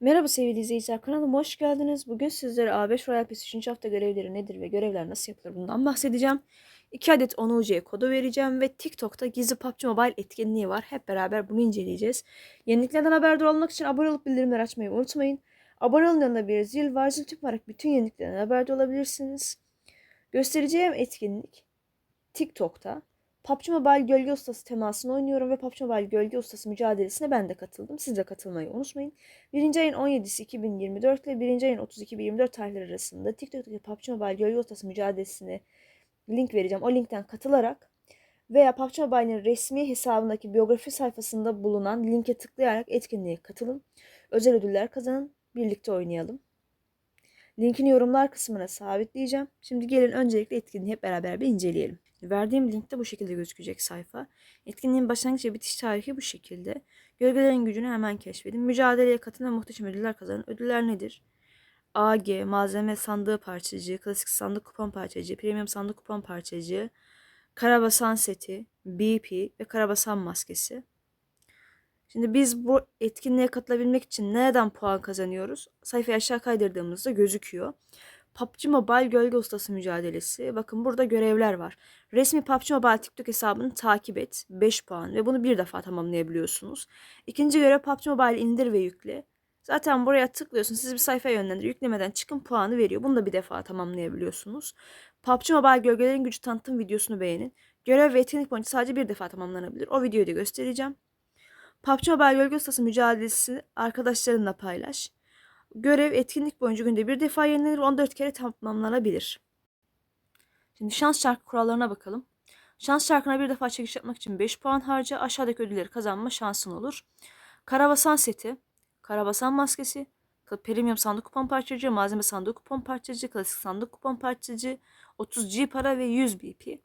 Merhaba sevgili izleyiciler kanalıma hoş geldiniz. Bugün sizlere A5 Royal Pass 3. hafta görevleri nedir ve görevler nasıl yapılır bundan bahsedeceğim. 2 adet 10 UC kodu vereceğim ve TikTok'ta gizli PUBG Mobile etkinliği var. Hep beraber bunu inceleyeceğiz. Yeniliklerden haberdar olmak için abone olup bildirimleri açmayı unutmayın. Abone olun yanında bir zil var. Zil tüm olarak bütün yeniliklerden haberdar olabilirsiniz. Göstereceğim etkinlik TikTok'ta PUBG Mobile Gölge Ustası temasını oynuyorum ve PUBG Mobile Gölge Ustası mücadelesine ben de katıldım. Siz de katılmayı unutmayın. 1. ayın 17'si 2024 ile 1. ayın 30 2024 tarihleri arasında TikTok'taki PUBG Mobile Gölge Ustası mücadelesine link vereceğim. O linkten katılarak veya PUBG Mobile'in resmi hesabındaki biyografi sayfasında bulunan linke tıklayarak etkinliğe katılın. Özel ödüller kazanın. Birlikte oynayalım. Linkini yorumlar kısmına sabitleyeceğim. Şimdi gelin öncelikle etkinliği hep beraber bir inceleyelim. Verdiğim linkte bu şekilde gözükecek sayfa. Etkinliğin başlangıç ve bitiş tarihi bu şekilde. Gölgelerin gücünü hemen keşfedin. Mücadeleye katılın ve muhteşem ödüller kazanın. Ödüller nedir? AG, malzeme sandığı parçacığı, klasik sandık kupon parçacığı, premium sandık kupon parçacığı, karabasan seti, BP ve karabasan maskesi. Şimdi biz bu etkinliğe katılabilmek için nereden puan kazanıyoruz? Sayfayı aşağı kaydırdığımızda gözüküyor. PUBG Mobile Gölge Ustası mücadelesi. Bakın burada görevler var. Resmi PUBG Mobile TikTok hesabını takip et. 5 puan ve bunu bir defa tamamlayabiliyorsunuz. İkinci görev PUBG Mobile indir ve yükle. Zaten buraya tıklıyorsun. Sizi bir sayfaya yönlendiriyor. Yüklemeden çıkın puanı veriyor. Bunu da bir defa tamamlayabiliyorsunuz. PUBG Mobile Gölgelerin Gücü tanıtım videosunu beğenin. Görev ve etkinlik boyunca sadece bir defa tamamlanabilir. O videoyu da göstereceğim. PUBG Mobile Gölge Ustası mücadelesi arkadaşlarınla paylaş. Görev etkinlik boyunca günde bir defa yenilenir 14 kere tamamlanabilir. Şimdi şans şarkı kurallarına bakalım. Şans şarkına bir defa çekiş yapmak için 5 puan harca. Aşağıdaki ödülleri kazanma şansın olur. Karabasan seti, karabasan maskesi, premium sandık kupon parçacığı, malzeme sandık kupon parçacığı, klasik sandık kupon parçacığı, 30 G para ve 100 BP.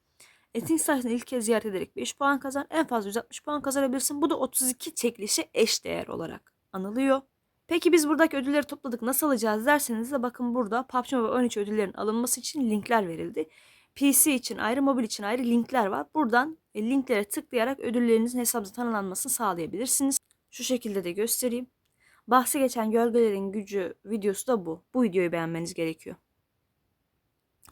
Etkinlik sayesinde ilk kez ziyaret ederek 5 puan kazan. En fazla 160 puan kazanabilirsin. Bu da 32 çekilişe eş değer olarak anılıyor. Peki biz buradaki ödülleri topladık nasıl alacağız derseniz de bakın burada PUBG Mobile 13 ödüllerin alınması için linkler verildi. PC için ayrı, mobil için ayrı linkler var. Buradan e, linklere tıklayarak ödüllerinizin hesabınıza tanımlanmasını sağlayabilirsiniz. Şu şekilde de göstereyim. Bahsi geçen gölgelerin gücü videosu da bu. Bu videoyu beğenmeniz gerekiyor.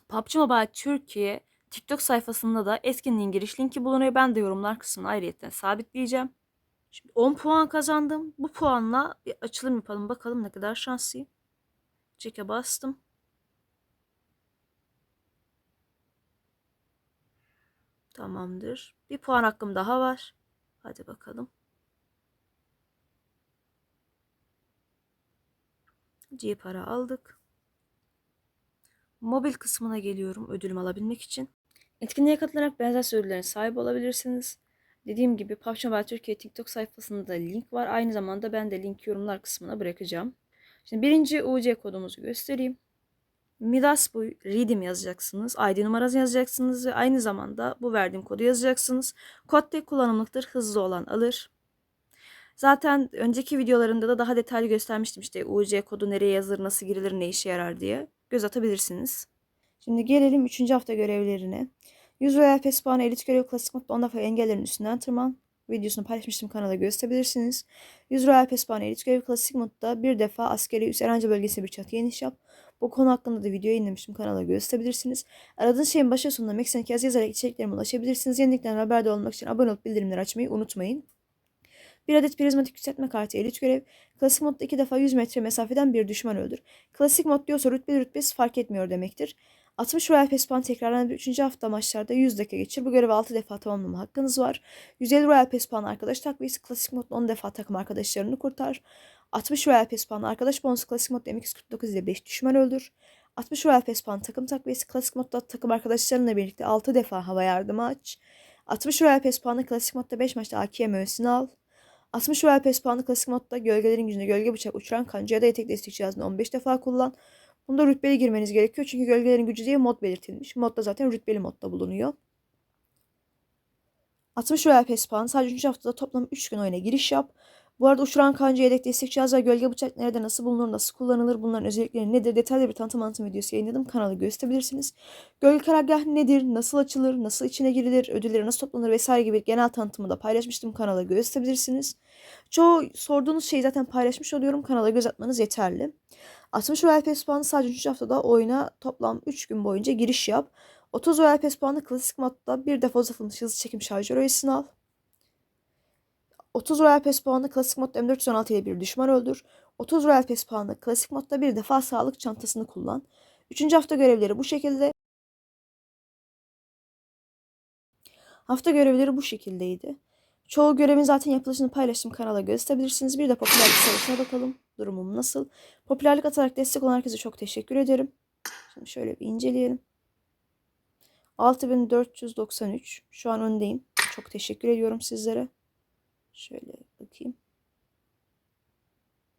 PUBG Mobile Türkiye TikTok sayfasında da etkinliğin giriş linki bulunuyor. Ben de yorumlar kısmına ayrıyetten sabitleyeceğim. Şimdi 10 puan kazandım. Bu puanla bir açılım yapalım. Bakalım ne kadar şanslıyım. Çeke bastım. Tamamdır. Bir puan hakkım daha var. Hadi bakalım. C para aldık. Mobil kısmına geliyorum ödülümü alabilmek için. Etkinliğe katılarak benzer ödüllerin sahibi olabilirsiniz. Dediğim gibi Mobile Türkiye TikTok sayfasında da link var. Aynı zamanda ben de link yorumlar kısmına bırakacağım. Şimdi birinci UC kodumuzu göstereyim. Midas bu redeem yazacaksınız. ID numaranızı yazacaksınız ve aynı zamanda bu verdiğim kodu yazacaksınız. Kod tek kullanımlıktır. Hızlı olan alır. Zaten önceki videolarında da daha detaylı göstermiştim işte UC kodu nereye yazılır, nasıl girilir, ne işe yarar diye. Göz atabilirsiniz. Şimdi gelelim 3. hafta görevlerine. 100 veya PES puanı elit görev klasik modda 10 defa engellerin üstünden tırman. Videosunu paylaşmıştım kanala gösterebilirsiniz. 100 Royal puanı elit görev klasik modda bir defa askeri üst eranca bölgesine bir çatıya iniş yap. Bu konu hakkında da video yayınlamıştım kanala gösterebilirsiniz. Aradığınız şeyin başı sonunda Meksen'deki yazı yazarak içeriklerime ulaşabilirsiniz. Yeniliklerden haberdar olmak için abone olup bildirimleri açmayı unutmayın. Bir adet prizmatik yükseltme kartı elit görev. Klasik modda iki defa 100 metre mesafeden bir düşman öldür. Klasik mod diyorsa rütbeli rütbesi fark etmiyor demektir. 60 Royal Pass puan tekrarlanan 3. hafta maçlarda 100 dakika geçir. Bu görevi 6 defa tamamlama hakkınız var. 150 Royal Pass arkadaş takviyesi klasik modda 10 defa takım arkadaşlarını kurtar. 60 Royal Pass arkadaş bonusu klasik modda M249 ile 5 düşman öldür. 60 Royal Pass takım takviyesi klasik modda takım arkadaşlarınla birlikte 6 defa hava yardımı aç. 60 Royal Pass klasik modda 5 maçta AKM öğesini al. 60 Royal Pass klasik modda gölgelerin gücünde gölge bıçak uçuran kanca ya da etek destek cihazını 15 defa kullan. Bunda rütbeli girmeniz gerekiyor. Çünkü gölgelerin gücü diye mod belirtilmiş. Modda zaten rütbeli modda bulunuyor. 60 Royal Pass puanı sadece 3. haftada toplam 3 gün oyuna giriş yap. Bu arada uçuran kanca yedek destek cihaz ve gölge bıçak nerede nasıl bulunur, nasıl kullanılır, bunların özellikleri nedir detaylı bir tanıtım anlatım videosu yayınladım. Kanalı gösterebilirsiniz. Gölge karargah nedir, nasıl açılır, nasıl içine girilir, ödülleri nasıl toplanır vesaire gibi genel tanıtımı da paylaşmıştım. Kanala gösterebilirsiniz. Çoğu sorduğunuz şeyi zaten paylaşmış oluyorum. Kanala göz atmanız yeterli. 60 Royal Pass puanı sadece 3. haftada oyuna toplam 3 gün boyunca giriş yap. 30 Royal Pass puanı klasik modda bir defa uzatılmış hızlı çekim şarjör öğesini al. 30 Royal Pass puanı klasik modda M416 ile bir düşman öldür. 30 Royal Pass puanı klasik modda bir defa sağlık çantasını kullan. 3. hafta görevleri bu şekilde. Hafta görevleri bu şekildeydi. Çoğu görevin zaten yapılışını paylaştım kanala gösterebilirsiniz. Bir de popülerlik sırasına bakalım. Durumum nasıl? Popülerlik atarak destek olan herkese çok teşekkür ederim. Şimdi şöyle bir inceleyelim. 6493. Şu an öndeyim. Çok teşekkür ediyorum sizlere. Şöyle bakayım.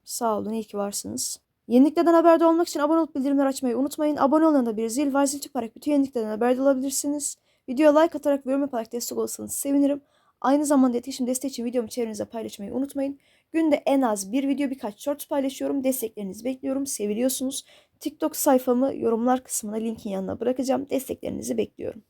Sağ olun, iyi ki varsınız. Yeniliklerden haberdar olmak için abone olup bildirimleri açmayı unutmayın. Abone olun da bir zil var. Zil tüperek bütün yeniliklerden haberdar olabilirsiniz. Videoya like atarak ve yorum yaparak destek olursanız sevinirim. Aynı zamanda iletişim desteği için videomu çevrenize paylaşmayı unutmayın. Günde en az bir video birkaç shorts paylaşıyorum. Desteklerinizi bekliyorum. Seviliyorsunuz. TikTok sayfamı yorumlar kısmına linkin yanına bırakacağım. Desteklerinizi bekliyorum.